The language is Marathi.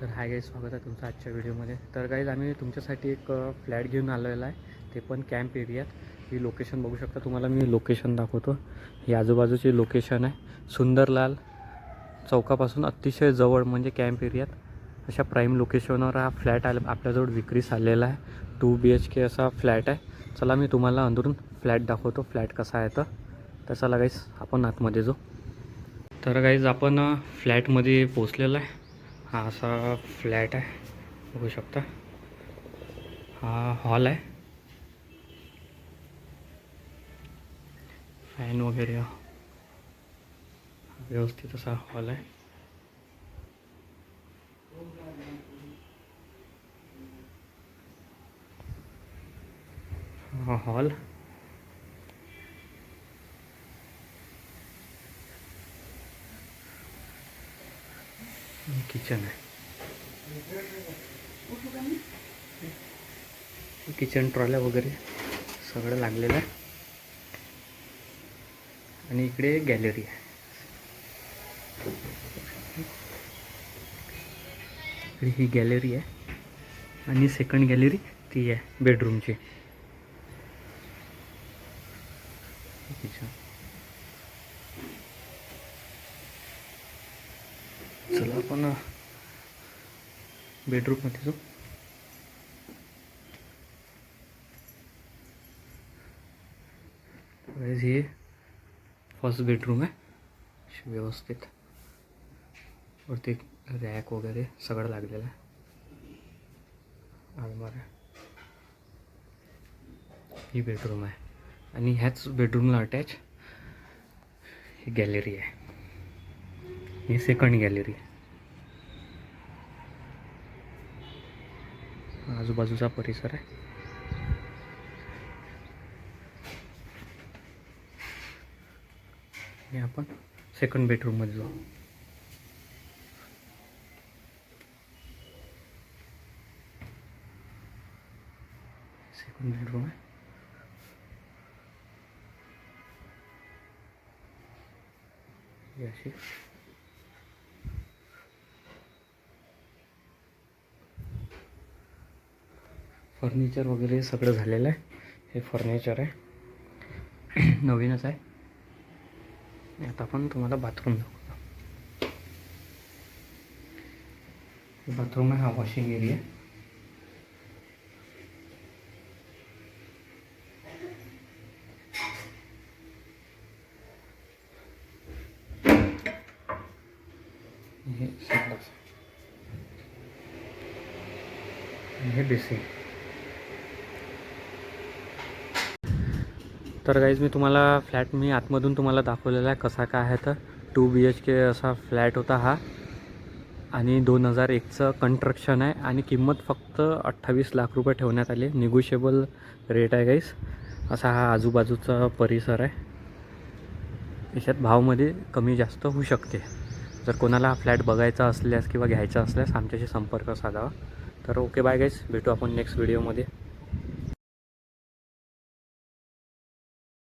तर हाय गाईज स्वागत आहे तुमचं आजच्या व्हिडिओमध्ये. तर गाईज आम्ही तुमच्यासाठी एक फ्लॅट घेऊन आलेला आहे. ते पण कॅम्प एरियात. ही लोकेशन बघू शकता. तुम्हाला मी लोकेशन दाखवतो. ही आजूबाजूची लोकेशन आहे. सुंदरलाल चौकापासून अतिशय जवळ म्हणजे कॅम्प एरियात. अशा प्राईम लोकेशनवर हा फ्लॅट आला आपल्याजवळ विक्रीस आलेला आहे. टू बी एच के असा फ्लॅट आहे. चला मी तुम्हाला अंदरून फ्लॅट दाखवतो. फ्लॅट कसा आहे तर तसा चला गाईज आपण आतमध्ये जाऊ. तर गाईज आपण फ्लॅटमध्ये पोचलेला आहे. हा असा फ्लॅट आहे. बघू शकता. हा हॉल आहे. फॅन वगैरे. व्यवस्थित असा हॉल आहे. हा हॉल. किचन आहे. किचन ट्रॉल्या वगैरे सगळं लागलेलं आहे. आणि इकडे गॅलरी आहे. इकडे ही गॅलरी आहे. आणि सेकंड गॅलरी ती आहे बेडरूमची किचन. चला आपण बेडरूममध्ये जाऊ. हे फर्स्ट बेडरूम आहे. व्यवस्थित. वरती रॅक वगैरे सगळं लागलेलं आहे. अलमाऱ्या ही बेडरूम आहे. आणि ह्याच बेडरूमला अटॅच ही गॅलरी आहे. ही सेकंड गॅलरी आजूबाजूचा परिसर आहे. आणि आपण सेकंड बेडरूममध्ये जाऊ. सेकंड बेडरूम आहे. ही अशी फर्निचर वगैरे सगळं झालेलं आहे. हे फर्निचर आहे. नवीनच आहे. आता आपण तुम्हाला बाथरूम दाखवतो. बाथरूम आहे हा वॉशिंग एरिया हे संडास. आणि हे बेसिंग तर गाईज मी तुम्हाला फ्लॅट मी आतमधून तुम्हाला दाखवलेला आहे कसा काय आहे तर. टू बी एच के असा फ्लॅट होता हा. आणि दोन हजार एकचं कन्स्ट्रक्शन आहे आणि किंमत फक्त अठ्ठावीस लाख रुपये ठेवण्यात आली. निगोशिएबल रेट आहे गाईस असा हा आजूबाजूचा परिसर आहे. याच्यात भावमध्ये कमी जास्त होऊ शकते. जर कोणाला हा फ्लॅट बघायचा असल्यास किंवा घ्यायचा असल्यास आमच्याशी संपर्क साधावा. तर ओके बाय गाईस भेटू आपण नेक्स्ट व्हिडिओमध्ये